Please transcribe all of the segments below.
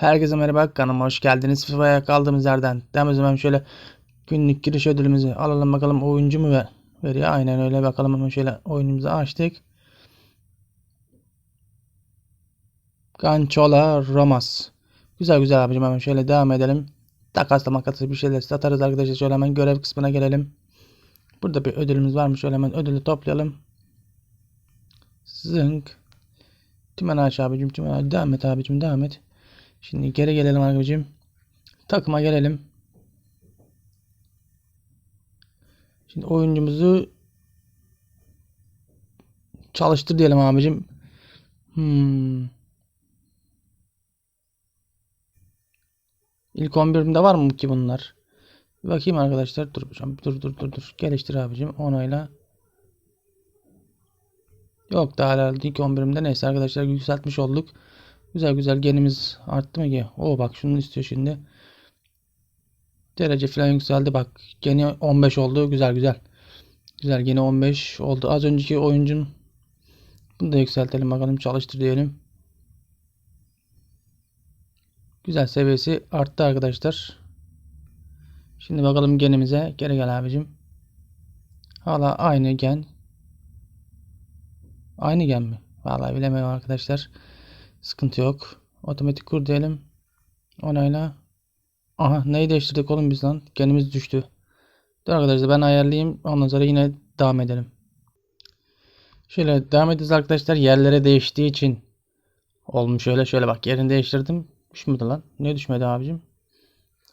Herkese merhaba kanalıma hoş geldiniz. FIFA'ya kaldığımız yerden devam edelim şöyle günlük giriş ödülümüzü alalım bakalım oyuncu mu ver veriyor. Aynen öyle bakalım hemen şöyle oyunumuzu açtık. Ganchola Romas. Güzel güzel abicim hemen şöyle devam edelim. Takasla makasla bir şeyler satarız arkadaşlar. Şöyle hemen görev kısmına gelelim. Burada bir ödülümüz varmış. Şöyle hemen ödülü toplayalım. Zınk. Tümen aç abicim. Tümen aç. Devam et abicim. Devam et. Şimdi geri gelelim abicim. Takıma gelelim. Şimdi oyuncumuzu çalıştır diyelim abicim. Hmm. İlk 11'imde var mı ki bunlar? Bakayım arkadaşlar. Dur dur dur dur dur. Geliştir abicim. Onayla. Yok daha herhalde ilk 11'imde neyse arkadaşlar yükseltmiş olduk. Güzel güzel genimiz arttı mı ki? Oo bak şunu istiyor şimdi. Derece falan yükseldi bak. Geni 15 oldu. Güzel güzel. Güzel gene 15 oldu. Az önceki oyuncun bunu da yükseltelim bakalım çalıştır diyelim. Güzel seviyesi arttı arkadaşlar. Şimdi bakalım genimize. Geri gel abicim. Hala aynı gen. Aynı gen mi? Vallahi bilemiyorum arkadaşlar. Sıkıntı yok. Otomatik kur diyelim. Onayla. Aha neyi değiştirdik oğlum biz lan? Genimiz düştü. Dur arkadaşlar ben ayarlayayım. Ondan sonra yine devam edelim. Şöyle devam edeceğiz arkadaşlar. Yerlere değiştiği için olmuş öyle. Şöyle bak yerini değiştirdim. Düşmedi lan. Ne düşmedi abicim?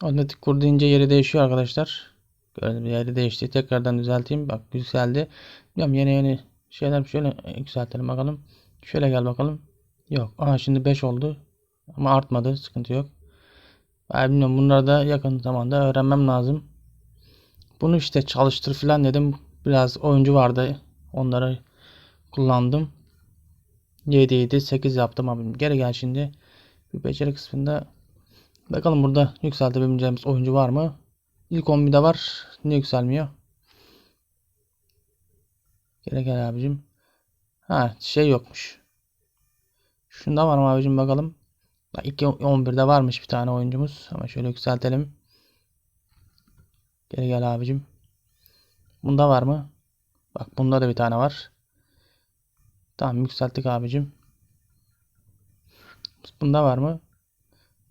Otomatik kur deyince yeri değişiyor arkadaşlar. Gördüm yeri değişti. Tekrardan düzelteyim. Bak yükseldi. Bilmiyorum yeni yeni şeyler şöyle yükseltelim bakalım. Şöyle gel bakalım. Yok. Aha şimdi 5 oldu. Ama artmadı. Sıkıntı yok. Ben bilmiyorum. Bunları da yakın zamanda öğrenmem lazım. Bunu işte çalıştır falan dedim. Biraz oyuncu vardı. Onları kullandım. 7 7 8 yaptım abim. Geri gel şimdi. Bir beceri kısmında bakalım burada yükseltebileceğimiz oyuncu var mı? İlk 11'de var. Niye yükselmiyor? Geri gel abicim. Ha şey yokmuş. Şunda var mı abicim bakalım. Bak 2 11'de varmış bir tane oyuncumuz. Ama şöyle yükseltelim. Geri gel abicim. Bunda var mı? Bak bunda da bir tane var. Tamam yükselttik abicim. Bunda var mı?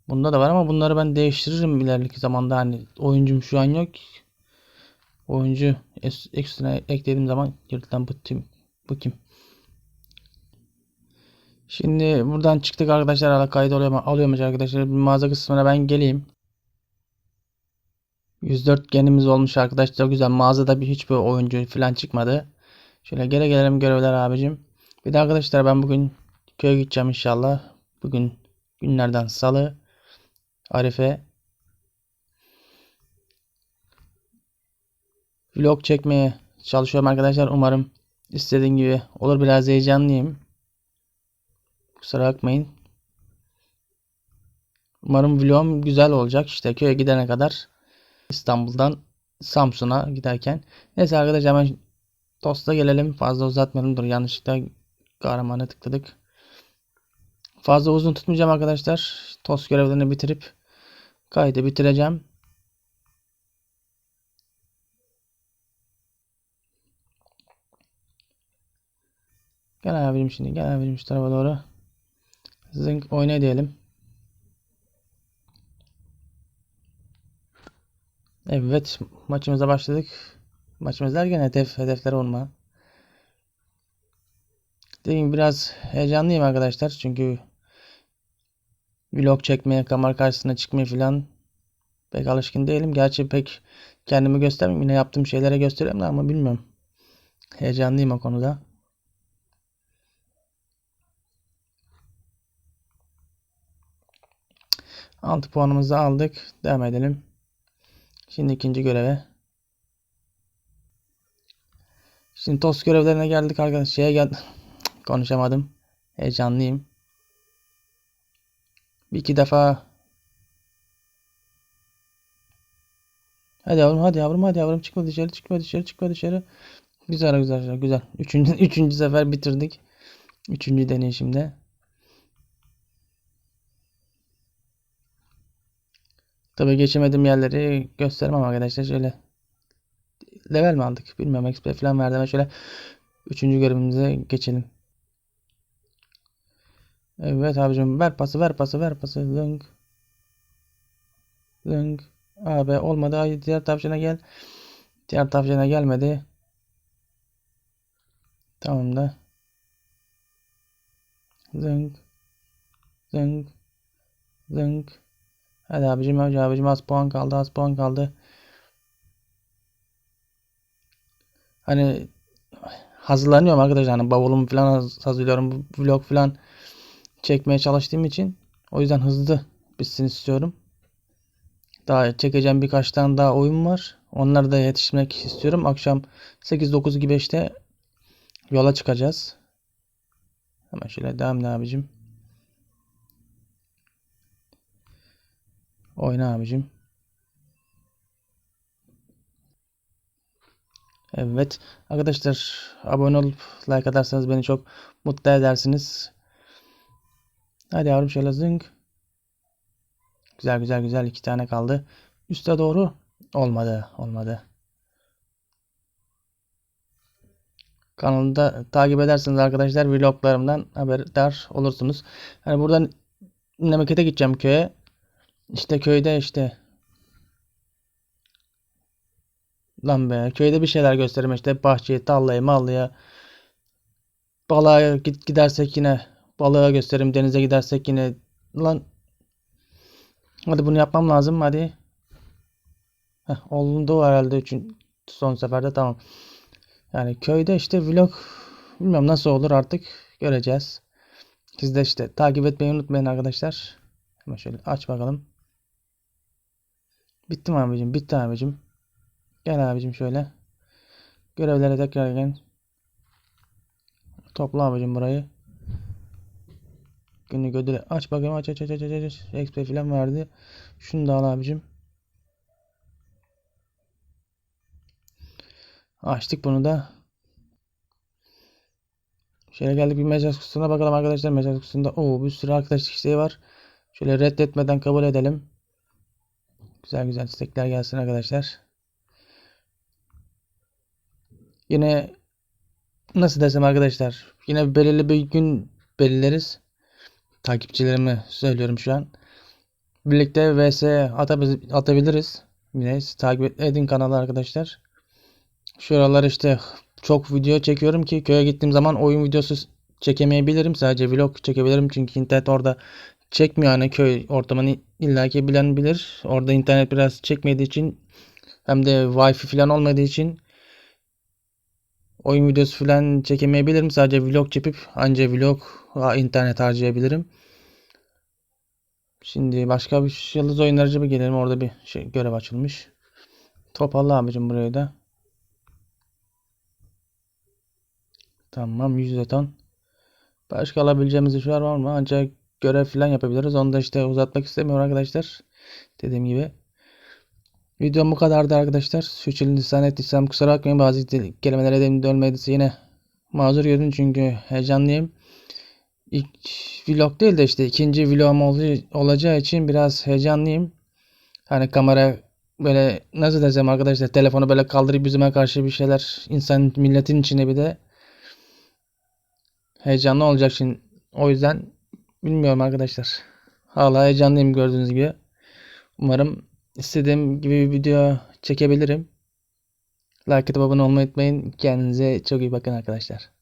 Bunda da var ama bunları ben değiştiririm ileriki zamanda. Hani oyuncum şu an yok. Oyuncu ekstra eklediğim zaman yırtılan bu, tim, bu kim? Şimdi buradan çıktık arkadaşlar. Hala kayıt oluyor mu? Alıyormuş arkadaşlar. Bir mağaza kısmına ben geleyim. 104 genimiz olmuş arkadaşlar. Güzel. Mağazada bir hiçbir oyuncu falan çıkmadı. Şöyle geri gelelim görevler abicim. Bir de arkadaşlar ben bugün köye gideceğim inşallah. Bugün günlerden salı. Arife. Vlog çekmeye çalışıyorum arkadaşlar. Umarım istediğim gibi olur. Biraz heyecanlıyım. Kusura bakmayın. Umarım vlogum güzel olacak. İşte köye gidene kadar İstanbul'dan Samsun'a giderken. Neyse arkadaşlar hemen Tosta gelelim. Fazla uzatmayalım. Dur yanlışlıkla kahramana tıkladık. Fazla uzun tutmayacağım arkadaşlar. Tost görevlerini bitirip kaydı bitireceğim. Gel abim şimdi. Gel abim şu tarafa doğru. Zınk oyna diyelim. Evet maçımıza başladık. Maçımız derken hedef hedefler olma. Dediğim biraz heyecanlıyım arkadaşlar çünkü vlog çekmeye, kamera karşısına çıkmaya falan pek alışkın değilim. Gerçi pek kendimi göstermeyeyim. Yine yaptığım şeylere gösteriyorum ama bilmiyorum. Heyecanlıyım o konuda. Altı puanımızı aldık. Devam edelim. Şimdi ikinci göreve. Şimdi tost görevlerine geldik arkadaşlar. Şeye gel konuşamadım. Heyecanlıyım. Bir iki defa Hadi yavrum hadi yavrum hadi yavrum çıkma dışarı çıkma dışarı çıkma dışarı. Güzel güzel güzel. Üçüncü, üçüncü sefer bitirdik. Üçüncü deneyişimde. Tabii geçemediğim yerleri göstermem arkadaşlar. Şöyle level mi aldık? Bilmiyorum. XP falan verdi. Hemen şöyle üçüncü görevimize geçelim. Evet abicim ver pası ver pası ver pası. Link. Link. Abi olmadı. Ay, diğer tavşana gel. Diğer tavşana gelmedi. Tamam da. Zınk. Zınk. Zınk. Hadi abicim hadi abicim az puan kaldı az puan kaldı. Hani hazırlanıyorum arkadaşlar. Hani bavulumu falan haz- hazırlıyorum. Vlog falan çekmeye çalıştığım için. O yüzden hızlı bitsin istiyorum. Daha çekeceğim birkaç tane daha oyun var. Onları da yetiştirmek istiyorum. Akşam 8-9 gibi işte yola çıkacağız. Hemen şöyle devam abicim. Oyna abicim. Evet. Arkadaşlar abone olup like atarsanız beni çok mutlu edersiniz. Hadi yavrum şöyle zınk. Güzel güzel güzel iki tane kaldı. Üste doğru olmadı olmadı. Kanalımda takip ederseniz arkadaşlar vloglarımdan haberdar olursunuz. Hani buradan memlekete gideceğim köye. İşte köyde işte Lan be köyde bir şeyler göstereyim işte bahçeyi, tarlayı, mallaya. Balığa git gidersek yine balığa göstereyim. Denize gidersek yine lan hadi bunu yapmam lazım hadi. Heh, oldu herhalde üçün son seferde tamam. Yani köyde işte vlog bilmiyorum nasıl olur artık göreceğiz. Siz de işte takip etmeyi unutmayın arkadaşlar. Hemen şöyle aç bakalım. Bitti mi abicim? Bitti abicim. Gel abicim şöyle. Görevlere tekrar gel. Topla abicim burayı. Günlük ödülü aç bakayım aç aç aç aç aç aç. XP falan verdi. Şunu da al abicim. Açtık bunu da. Şöyle geldik bir mesaj kutusuna bakalım arkadaşlar. Mesaj kutusunda o bir sürü arkadaşlık isteği var. Şöyle reddetmeden kabul edelim. Güzel güzel istekler gelsin arkadaşlar. Yine nasıl desem arkadaşlar. Yine belirli bir gün belirleriz. Takipçilerime söylüyorum şu an. Birlikte vs atabi- atabiliriz. Yine takip edin kanalı arkadaşlar. Şuralar işte çok video çekiyorum ki köye gittiğim zaman oyun videosu çekemeyebilirim. Sadece vlog çekebilirim çünkü internet orada çekmiyor hani köy ortamını illaki bilen bilir. Orada internet biraz çekmediği için hem de wifi falan olmadığı için oyun videosu falan çekemeyebilirim. Sadece vlog çekip anca vlog internet harcayabilirim. Şimdi başka bir yıldız oyunlarıcı bir gelelim. Orada bir şey görev açılmış. Topalla abicim burayı da. Tamam 100 jeton. Başka alabileceğimiz işler var mı? Ancak görev falan yapabiliriz. Onu da işte uzatmak istemiyorum arkadaşlar. Dediğim gibi. Videom bu kadardı arkadaşlar. Sürçülisan ettiysem kusura bakmayın. Bazı dil- kelimeler elimde olmadıysa yine mazur görün çünkü heyecanlıyım. İlk vlog değil de işte ikinci vlogum ol- olacağı için biraz heyecanlıyım. Hani kamera böyle nasıl desem arkadaşlar telefonu böyle kaldırıp yüzüme karşı bir şeyler insan milletin içine bir de heyecanlı olacak şimdi. O yüzden bilmiyorum arkadaşlar. Hala heyecanlıyım gördüğünüz gibi. Umarım istediğim gibi bir video çekebilirim. Like atıp abone olmayı unutmayın. Kendinize çok iyi bakın arkadaşlar.